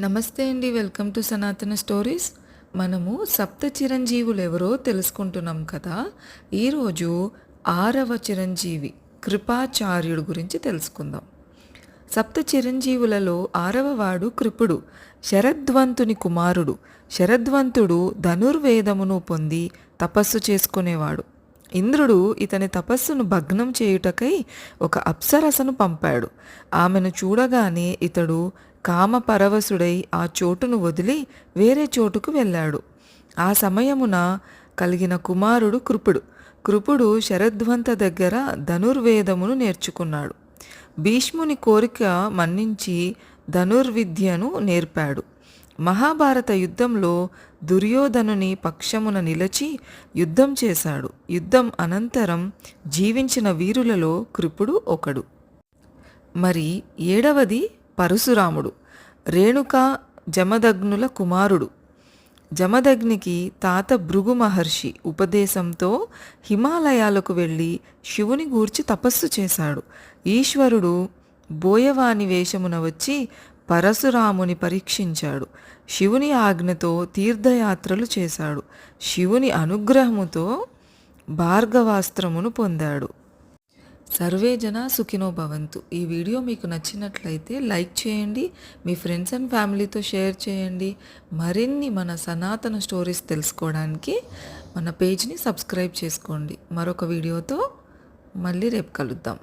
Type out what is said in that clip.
నమస్తే అండి welcome to సనాతన స్టోరీస్. మనము సప్త చిరంజీవులు ఎవరో తెలుసుకుంటున్నాం కదా. ఈరోజు ఆరవ చిరంజీవి కృపాచార్యుడు గురించి తెలుసుకుందాం. సప్త చిరంజీవులలో ఆరవ వాడు కృపుడు శరద్వంతుని కుమారుడు. శరద్వంతుడు ధనుర్వేదమును పొంది తపస్సు చేసుకునేవాడు. ఇంద్రుడు ఇతని తపస్సును భగ్నం చేయుటకై ఒక అప్సరసను పంపాడు. ఆమెను చూడగానే ఇతడు కామపరవశుడై ఆ చోటును వదిలి వేరే చోటుకు వెళ్ళాడు. ఆ సమయమున కలిగిన కుమారుడు కృపుడు. కృపుడు శరద్వంత దగ్గర ధనుర్వేదమును నేర్చుకున్నాడు. భీష్ముని కోరిక మన్నించి ధనుర్విద్యను నేర్పాడు. మహాభారత యుద్ధంలో దుర్యోధనుని పక్షమున నిలిచి యుద్ధం చేశాడు. యుద్ధం అనంతరం జీవించిన వీరులలో కృపుడు ఒకడు. మరి ఏడవది? పరశురాముడు రేణుక జమదగ్నుల కుమారుడు. జమదగ్నికి తాత భృగు మహర్షి ఉపదేశంతో హిమాలయాలకు వెళ్ళి శివుని గూర్చి తపస్సు చేశాడు. ఈశ్వరుడు బోయవాని వేషమున వచ్చి పరశురాముని పరీక్షించాడు. శివుని ఆజ్ఞతో తీర్థయాత్రలు చేశాడు. శివుని అనుగ్రహముతో భార్గవాస్త్రమును పొందాడు. సర్వే జన సుఖినో భవంతు. ఈ వీడియో మీకు నచ్చినట్లయితే లైక్ చేయండి మీ ఫ్రెండ్స్ అండ్ ఫ్యామిలీతో షేర్ చేయండి. మరిన్ని మన సనాతన స్టోరీస్ తెలుసుకోవడానికి మన పేజ్ని సబ్స్క్రైబ్ చేసుకోండి. మరొక వీడియోతో మళ్ళీ రేపు కలుద్దాం.